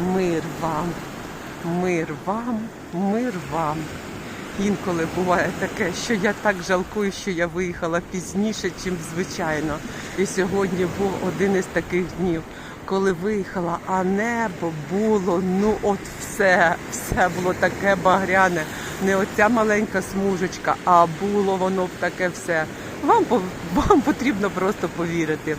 Мир вам, мир вам, мир вам. Інколи буває таке, що я так жалкую, що я виїхала пізніше, ніж звичайно. І сьогодні був один із таких днів, коли виїхала, а небо було, ну от все, все було таке багряне. Не оця маленька смужечка, а було воно таке все. Вам, вам потрібно просто повірити.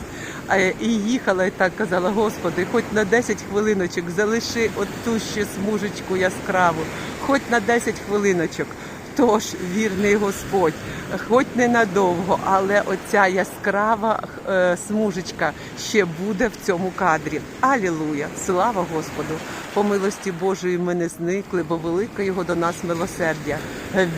І їхала і так казала, Господи, хоч на 10 хвилиночок залиши от ту ще смужечку яскраву, хоч на 10 хвилиночок. Тож, вірний Господь, хоч ненадовго, але оця яскрава е, смужечка ще буде в цьому кадрі. Алілуя! Слава Господу! По милості Божої ми не зникли, бо велике його до нас милосердя.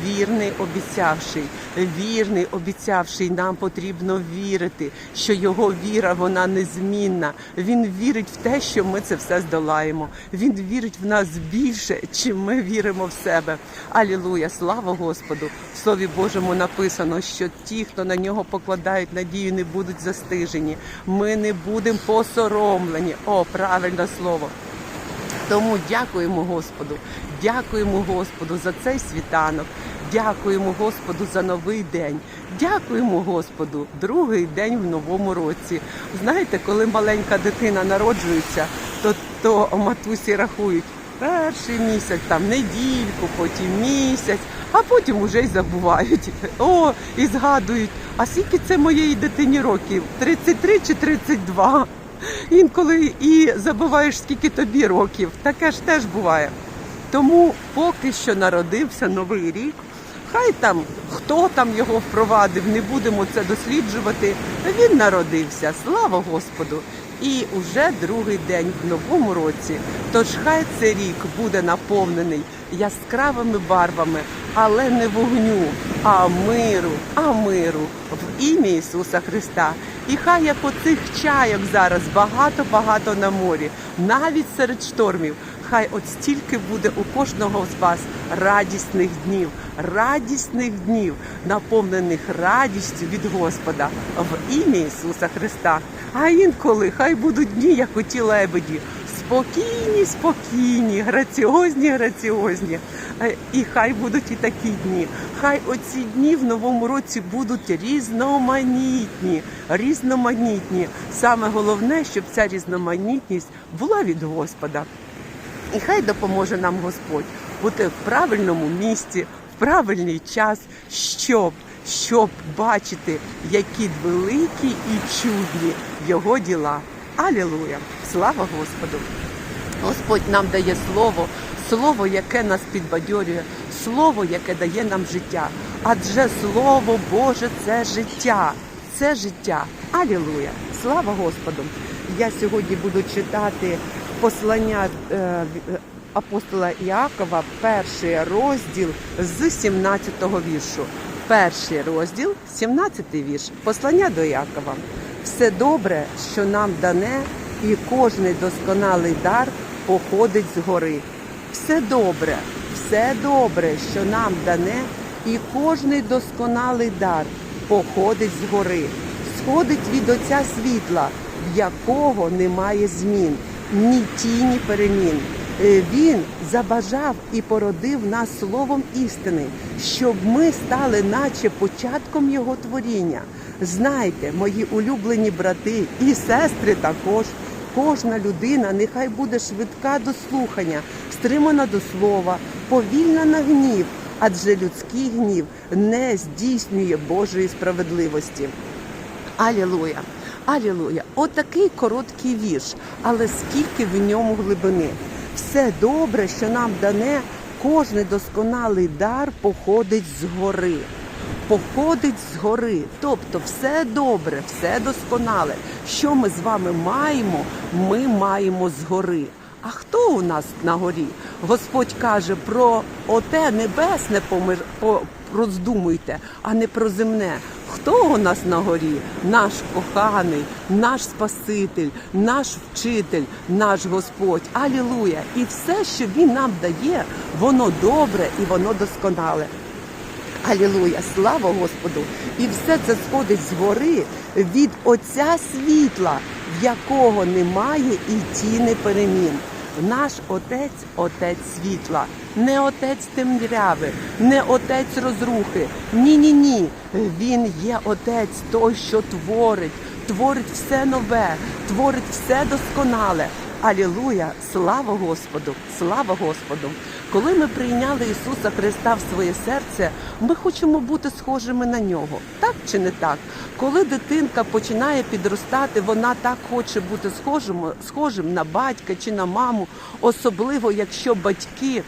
Вірний обіцявший, вірний обіцявший, нам потрібно вірити, що його віра вона незмінна. Він вірить в те, що ми це все здолаємо. Він вірить в нас більше, чим ми віримо в себе. Алілуя! Слава Господу! В Слові Божому написано, що ті, хто на нього покладають надію, не будуть застижені. Ми не будемо посоромлені. О, правильне слово. Тому дякуємо Господу, дякуємо Господу за цей світанок, дякуємо Господу за новий день, дякуємо Господу, другий день в новому році. Знаєте, коли маленька дитина народжується, то, то матусі рахують перший місяць, там недільку, потім місяць, а потім уже й забувають. О, і згадують, а скільки це моєї дитині років? 33 чи 32? Інколи і забуваєш, скільки тобі років. Таке ж теж буває. Тому поки що народився новий рік. Хай там хто там його впровадив, не будемо це досліджувати. Він народився, слава Господу. І уже другий день в новому році. Тож хай цей рік буде наповнений яскравими барвами, але не вогню, а миру, а миру в ім'я Ісуса Христа. І хай як оцих чайок зараз багато-багато на морі, навіть серед штормів. Хай от стільки буде у кожного з вас радісних днів, радісних днів, наповнених радістю від Господа в ім'я Ісуса Христа. А інколи хай будуть дні, як у ті лебеді, спокійні, спокійні, граціозні, граціозні. Е, І хай будуть і такі дні. Хай оці дні в новому році будуть різноманітні, різноманітні. Саме головне, щоб ця різноманітність була від Господа. І хай допоможе нам Господь бути в правильному місці, в правильний час, щоб, щоб бачити, які великі і чудні його діла. Алілуя! Слава Господу! Господь нам дає слово, слово, яке нас підбадьорює, слово, яке дає нам життя. Адже Слово Боже це життя, це життя. Алілуя! Слава Господу! Я сьогодні буду читати послання е, е, апостола Іакова, перший розділ з 17-го віршу. Перший розділ, 17-й вірш, послання до Якова. Все добре, що нам дане, і кожний досконалий дар походить з гори. Все добре, все добре, що нам дане, і кожний досконалий дар походить з гори, сходить від Отця світла, в якого немає змін, ні тіні перемін. Е, Він забажав і породив нас словом істини, щоб ми стали, наче початком його творіння. Знайте, мої улюблені брати і сестри також. Кожна людина нехай буде швидка до слухання, стримана до слова, повільна на гнів, адже людський гнів не здійснює Божої справедливості. Алілуя! Алілуя! Отакий короткий вірш, але скільки в ньому глибини. Все добре, що нам дане, кожний досконалий дар походить з гори. Походить з гори. Тобто все добре, все досконале. Що ми з вами маємо, ми маємо з гори. А хто у нас на горі? Господь каже про оте небесне помир, по, роздумуйте, а не про земне. Хто у нас на горі? Наш коханий, наш Спаситель, наш вчитель, наш Господь. Алілуя! І все, що Він нам дає, воно добре і воно досконале. Алілуя, слава Господу! І все це сходить з гори від Отця світла, в якого немає і тіни перемін. Наш отець отець світла, не отець темряви, не отець розрухи. Ні, ні, ні. Він є отець той, що творить, творить все нове, творить все досконале. Алілуя! Слава Господу! Слава Господу! Коли ми прийняли Ісуса Христа в своє серце, ми хочемо бути схожими на нього. Так чи не так? Коли дитинка починає підростати, вона так хоче бути схожим, схожим на батька чи на маму, особливо якщо батьки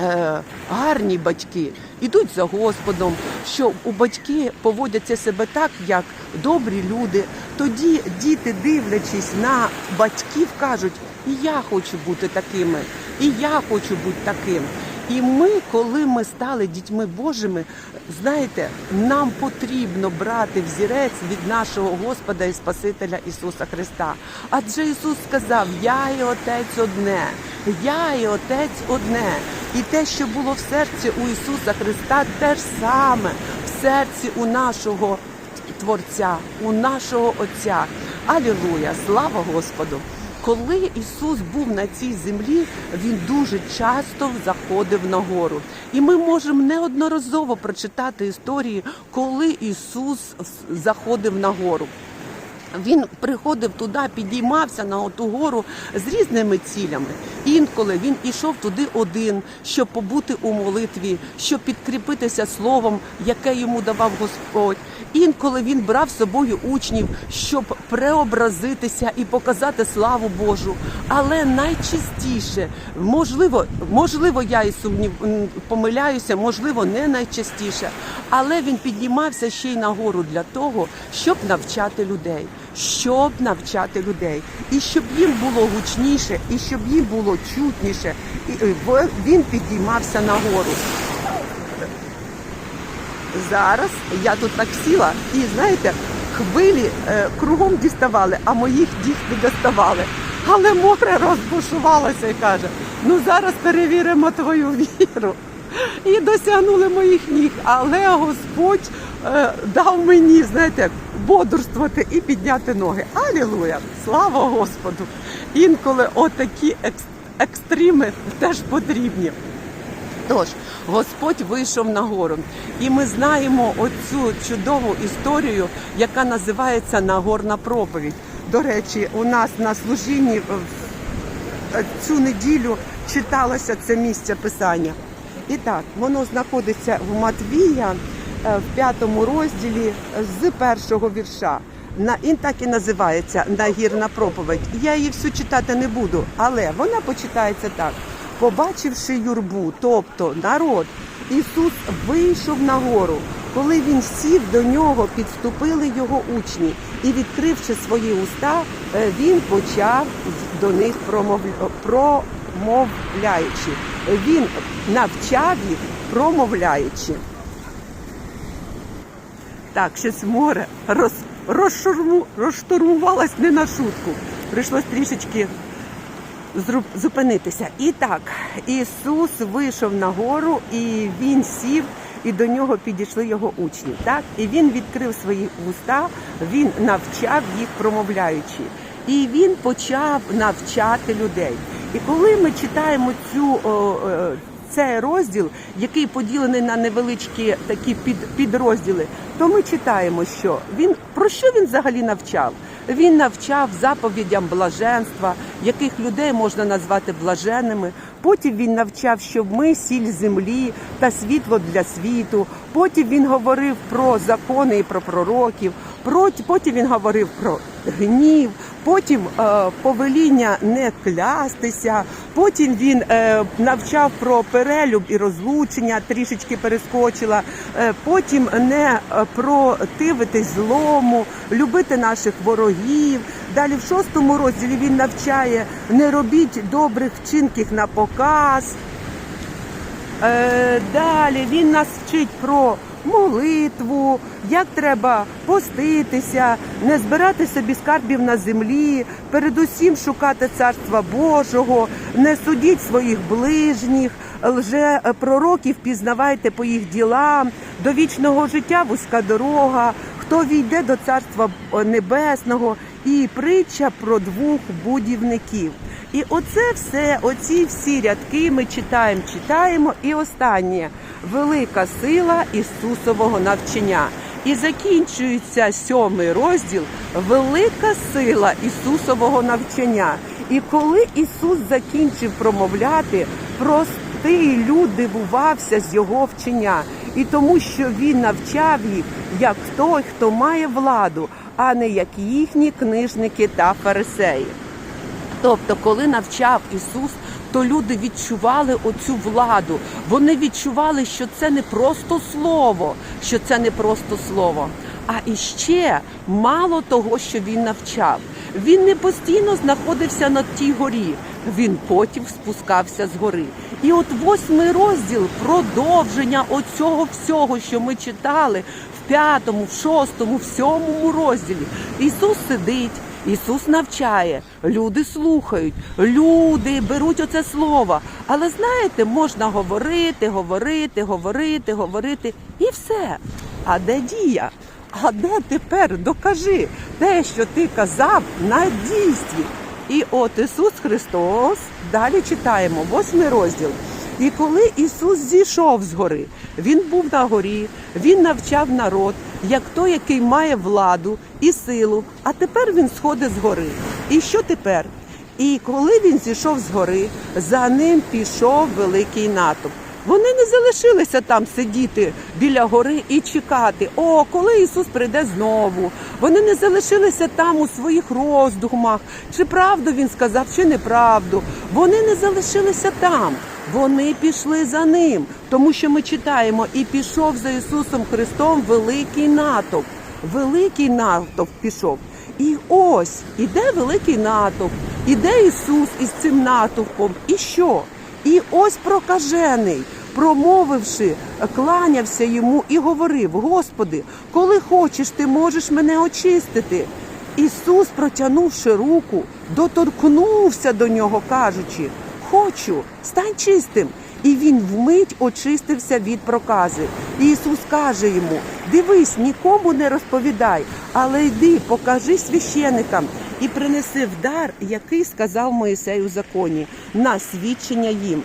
е, гарні батьки ідуть за Господом, що у батьки поводяться себе так, як добрі люди. Тоді діти, дивлячись на батьків, кажуть, і я хочу бути такими, і я хочу бути таким. І ми, коли ми стали дітьми Божими, знаєте, нам потрібно брати взірець від нашого Господа і Спасителя Ісуса Христа. Адже Ісус сказав: Я і Отець одне, я і Отець одне. І те, що було в серці у Ісуса Христа, те ж саме в серці у нашого Творця, у нашого Отця. Алілуя! Слава Господу! Коли Ісус був на цій землі, Він дуже часто заходив на гору. І ми можемо неодноразово прочитати історії, коли Ісус заходив на гору. Він приходив туди, підіймався на оту гору з різними цілями. Інколи він ішов туди один, щоб побути у молитві, щоб підкріпитися словом, яке йому давав Господь. Інколи він брав з собою учнів, щоб преобразитися і показати славу Божу. Але найчастіше, можливо, можливо, я і сумнів помиляюся, можливо, не найчастіше, але він піднімався ще й на гору для того, щоб навчати людей, щоб навчати людей, і щоб їм було гучніше, і щоб їм було чутніше. І е, він підіймався на гору. Зараз я тут так сіла, і знаєте, хвилі е, кругом діставали, а моїх діг не доставали. Але море розбушувалося і каже: ну зараз перевіримо твою віру. І досягнули моїх ніг. Але Господь е, дав мені, знаєте, бодрствувати і підняти ноги. Алілуя! Слава Господу! Інколи отакі екс- екстріми теж потрібні. Тож Господь вийшов на гору, і ми знаємо оцю чудову історію, яка називається Нагорна проповідь. До речі, у нас на служінні цю неділю читалося це місце писання. І так, воно знаходиться в Матвія е, в п'ятому розділі з першого вірша. На він так і називається Нагірна проповідь. Я її всю читати не буду, але вона почитається так: побачивши юрбу, тобто народ, Ісус вийшов на гору. Коли він сів до нього, підступили його учні, і відкривши свої уста, е, він почав до них промовляючи. Він навчав їх, промовляючи. Так, щось море роз, розшурму, розштурмувалось не на шутку. Прийшлось трішечки зупинитися. І так, Ісус вийшов на гору, і він сів, і до нього підійшли його учні. Так, і він відкрив свої уста, він навчав їх, промовляючи. І він почав навчати людей. І коли ми читаємо цю е, цей розділ, який поділений на невеличкі такі під, підрозділи, то ми читаємо, що він про що він взагалі навчав. Він навчав заповідям блаженства, яких людей можна назвати блаженними. Потім він навчав, що ми сіль землі та світло для світу. Потім він говорив про закони і про пророків. Потім він говорив про гнів, потім е, повеління не клястися. Потім він е, навчав про перелюб і розлучення, трішечки перескочила. Е, потім не е, противитись злому, любити наших ворогів. Далі в шостому розділі він навчає не робіть добрих вчинків на показ. Е, далі він нас вчить про молитву, як треба поститися, не збирати собі скарбів на землі, передусім шукати царства Божого, не судіть своїх ближніх, лже пророків пізнавайте по їх ділам, до вічного життя вузька дорога, хто війде до царства небесного, і притча про двох будівників. І оце все, оці всі рядки ми читаємо, читаємо. І останнє велика сила Ісусового навчання. І закінчується сьомий розділ Велика сила Ісусового навчання. І коли Ісус закінчив промовляти, простий люд дивувався з його вчення, і тому, що він навчав їх як той, хто має владу, а не як їхні книжники та фарисеї. Тобто, коли навчав Ісус, то люди відчували оцю владу. Вони відчували, що це не просто слово, що це не просто слово. А іще мало того, що він навчав. Він не постійно знаходився на тій горі, він потім спускався з гори. І от восьмий розділ продовження оцього всього, що ми читали в п'ятому, в шостому, в сьомому розділі. Ісус сидить. Ісус навчає, люди слухають, люди беруть оце слово. Але знаєте, можна говорити, говорити, говорити, говорити і все. А де дія? А де тепер докажи те, що ти казав на дійстві? І от Ісус Христос, далі читаємо, восьмий розділ. І коли Ісус зійшов з гори, Він був на горі, Він навчав народ, як той, який має владу і силу. А тепер Він сходить з гори. І що тепер? І коли він зійшов з гори, за ним пішов великий натовп. Вони не залишилися там сидіти біля гори і чекати, о, коли Ісус прийде знову. Вони не залишилися там у своїх роздумах, чи правду він сказав, чи неправду. Вони не залишилися там. Вони пішли за ним, тому що ми читаємо, і пішов за Ісусом Христом великий натовп. Великий натовп пішов. І ось іде великий натовп, іде Ісус із цим натовпом. І що? І ось прокажений, промовивши, кланявся йому і говорив: Господи, коли хочеш, ти можеш мене очистити. Ісус, протягнувши руку, доторкнувся до нього, кажучи: Хочу, стань чистим. І він вмить очистився від прокази. І Ісус каже йому: Дивись, нікому не розповідай, але йди, покажи священикам і принеси в дар, який сказав Моїсей у законі, на свідчення їм.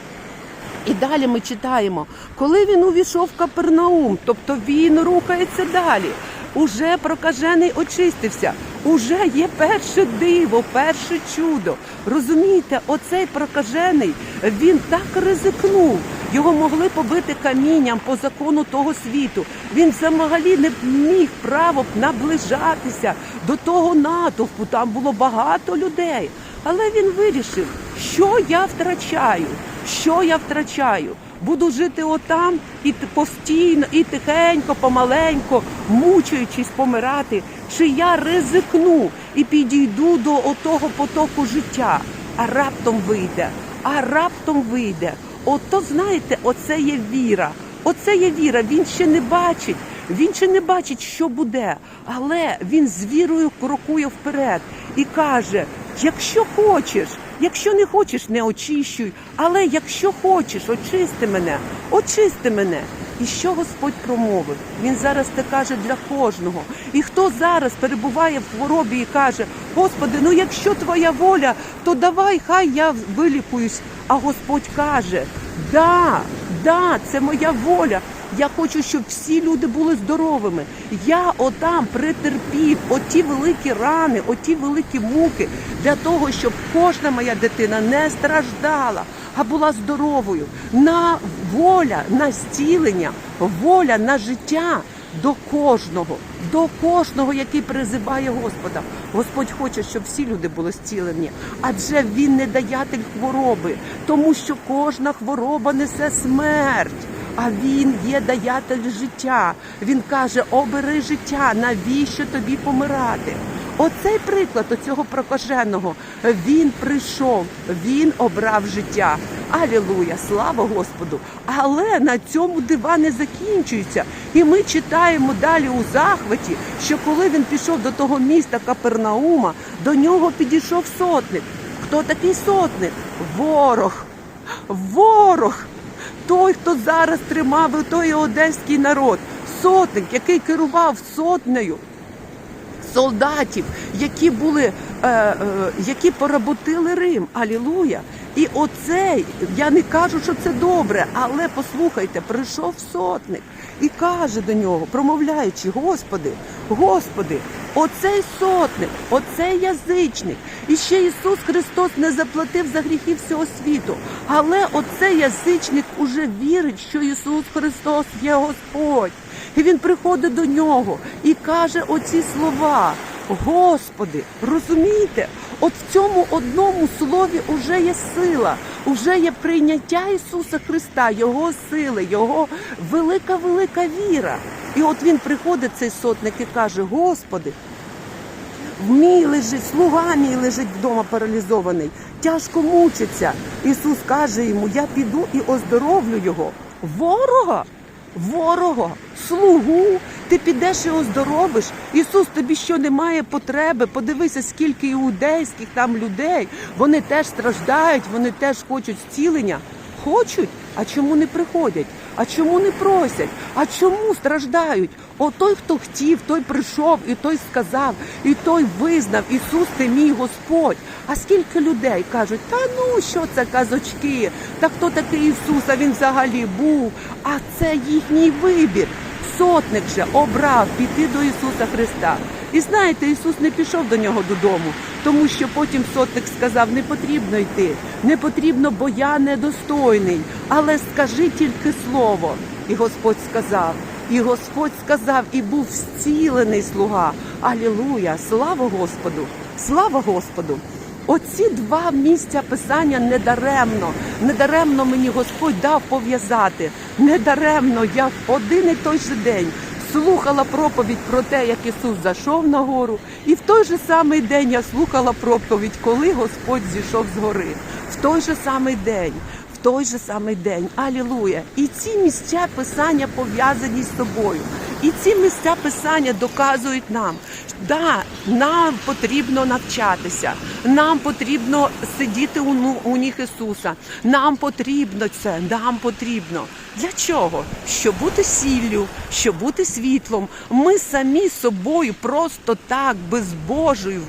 І далі ми читаємо, коли він увійшов в Капернаум, тобто він рухається далі. Уже прокажений очистився, уже є перше диво, перше чудо. Розумієте, оцей прокажений він так ризикнув. Його могли побити камінням по закону того світу. Він взагалі не міг право наближатися до того натовпу. Там було багато людей. Але він вирішив, що я втрачаю, що я втрачаю. Буду жити отам і постійно, і тихенько, помаленько, мучаючись помирати, чи я ризикну і підійду до отого потоку життя, а раптом вийде, а раптом вийде. Ото знаєте, оце є віра. Оце є віра. Він ще не бачить. Він ще не бачить, що буде, але він з вірою крокує вперед і каже: якщо хочеш, якщо не хочеш, не очищуй, але якщо хочеш, очисти мене, очисти мене. І що Господь промовив? Він зараз це каже для кожного. І хто зараз перебуває в хворобі і каже: Господи, ну якщо твоя воля, то давай, хай я вилікуюсь. А Господь каже: Да, да, це моя воля. Я хочу, щоб всі люди були здоровими. Я отам претерпів оті великі рани, оті великі муки для того, щоб кожна моя дитина не страждала, а була здоровою. На воля, на зцілення, воля на життя до кожного, до кожного, який призиває Господа. Господь хоче, щоб всі люди були зцілені, адже він не даятель хвороби, тому що кожна хвороба несе смерть. А він є даятель життя. Він каже: обери життя, навіщо тобі помирати? Оцей приклад оцього прокаженого. Він прийшов, він обрав життя. Алілуя, слава Господу! Але на цьому дива не закінчується. І ми читаємо далі у захваті, що коли він пішов до того міста Капернаума, до нього підійшов сотник. Хто такий сотник? Ворог. Ворог той, хто зараз тримав той одеський народ, сотник, який керував сотнею солдатів, які були е, е, які поработили Рим. Алілуя! І оцей, я не кажу, що це добре, але послухайте, прийшов сотник і каже до нього, промовляючи: Господи, Господи, оцей сотник, оцей язичник. І ще Ісус Христос не заплатив за гріхи всього світу. Але оцей язичник уже вірить, що Ісус Христос є Господь. І він приходить до нього і каже оці слова. Господи, розумієте? От в цьому одному слові вже є сила, вже є прийняття Ісуса Христа, Його сили, Його велика, велика віра. І от він приходить, цей сотник, і каже: Господи, мій лежить, слуга мій лежить вдома паралізований, тяжко мучиться. Ісус каже йому: Я піду і оздоровлю його. Ворога, ворога, слугу. Ти підеш і оздоровиш. Ісус, тобі що немає потреби. Подивися, скільки іудейських там людей. Вони теж страждають, вони теж хочуть зцілення. Хочуть, а чому не приходять? А чому не просять? А чому страждають? О той, хто хотів, той прийшов, і той сказав, і той визнав, Ісус ти мій Господь. А скільки людей кажуть, та ну що це казочки? Та хто такий Ісус? А він взагалі був. А це їхній вибір. Сотник же обрав піти до Ісуса Христа. І знаєте, Ісус не пішов до нього додому, тому що потім сотник сказав: не потрібно йти, не потрібно, бо я недостойний. Але скажи тільки слово. І Господь сказав, і Господь сказав, і був зцілений слуга. Алілуя! Слава Господу! Слава Господу! Оці два місця писання недаремно, недаремно мені Господь дав пов'язати. Недаремно я в один і той же день слухала проповідь про те, як Ісус зайшов на гору, і в той же самий день я слухала проповідь, коли Господь зійшов з гори. В той же самий день. Той же самий день. Алілуя! І ці місця писання пов'язані з собою. І ці місця писання доказують нам, да, нам потрібно навчатися, нам потрібно сидіти у, ну- у ніг Ісуса. Нам потрібно це, нам потрібно. Для чого? Щоб бути сіллю, щоб бути світлом. Ми самі собою просто так, без Божої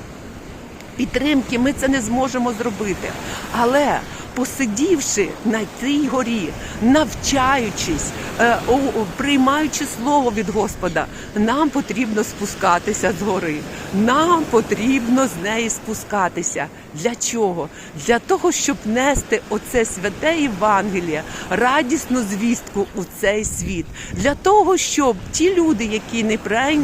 підтримки, ми це не зможемо зробити. Але посидівши на тій горі, навчаючись, е, приймаючи слово від Господа, нам потрібно спускатися з гори. Нам потрібно з неї спускатися. Для чого? Для того, щоб нести оце святе Євангеліє, радісну звістку у цей світ. Для того, щоб ті люди, які не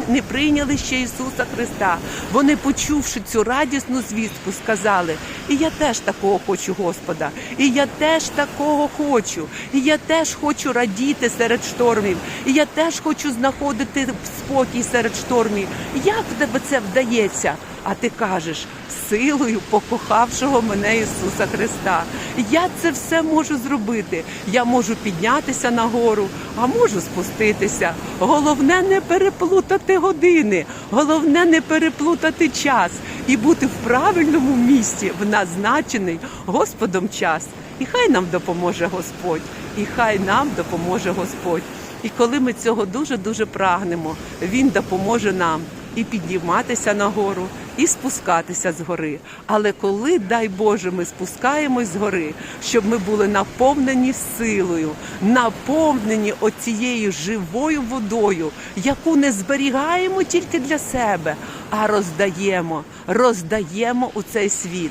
не прийняли ще Ісуса Христа, вони, почувши цю радісну звістку, сказали: І я теж такого хочу, Господа, і я теж такого хочу, і я теж хочу радіти серед штормів, і я теж хочу знаходити спокій серед штормів. Як в тебе це вдається? А ти кажеш силою покохавшого мене Ісуса Христа. Я це все можу зробити. Я можу піднятися на гору, а можу спуститися. Головне не переплутати години, головне не переплутати час і бути в правильному місці, в назначений Господом час. І хай нам допоможе Господь, і хай нам допоможе Господь. І коли ми цього дуже дуже прагнемо, Він допоможе нам і підніматися на гору, і спускатися з гори. Але коли, дай Боже, ми спускаємось з гори, щоб ми були наповнені силою, наповнені оцією живою водою, яку не зберігаємо тільки для себе, а роздаємо, роздаємо у цей світ.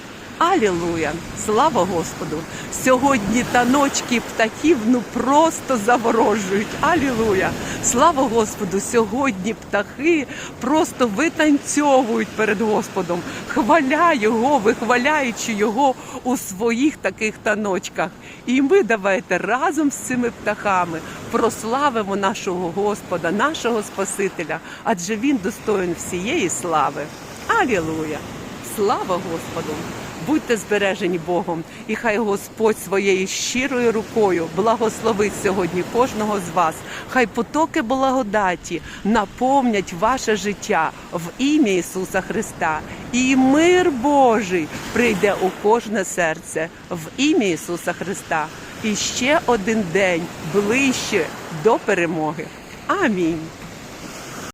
Алілуя! Слава Господу! Сьогодні таночки птахів ну просто заворожують. Алілуя! Слава Господу! Сьогодні птахи просто витанцьовують перед Господом, хваля Його, вихваляючи Його у своїх таких таночках. І ми давайте разом з цими птахами прославимо нашого Господа, нашого Спасителя, адже Він достоїн всієї слави. Алілуя! Слава Господу! Будьте збережені Богом, і хай Господь своєю щирою рукою благословить сьогодні кожного з вас. Хай потоки благодаті наповнять ваше життя в ім'я Ісуса Христа. І мир Божий прийде у кожне серце в ім'я Ісуса Христа. І ще один день ближче до перемоги. Амінь.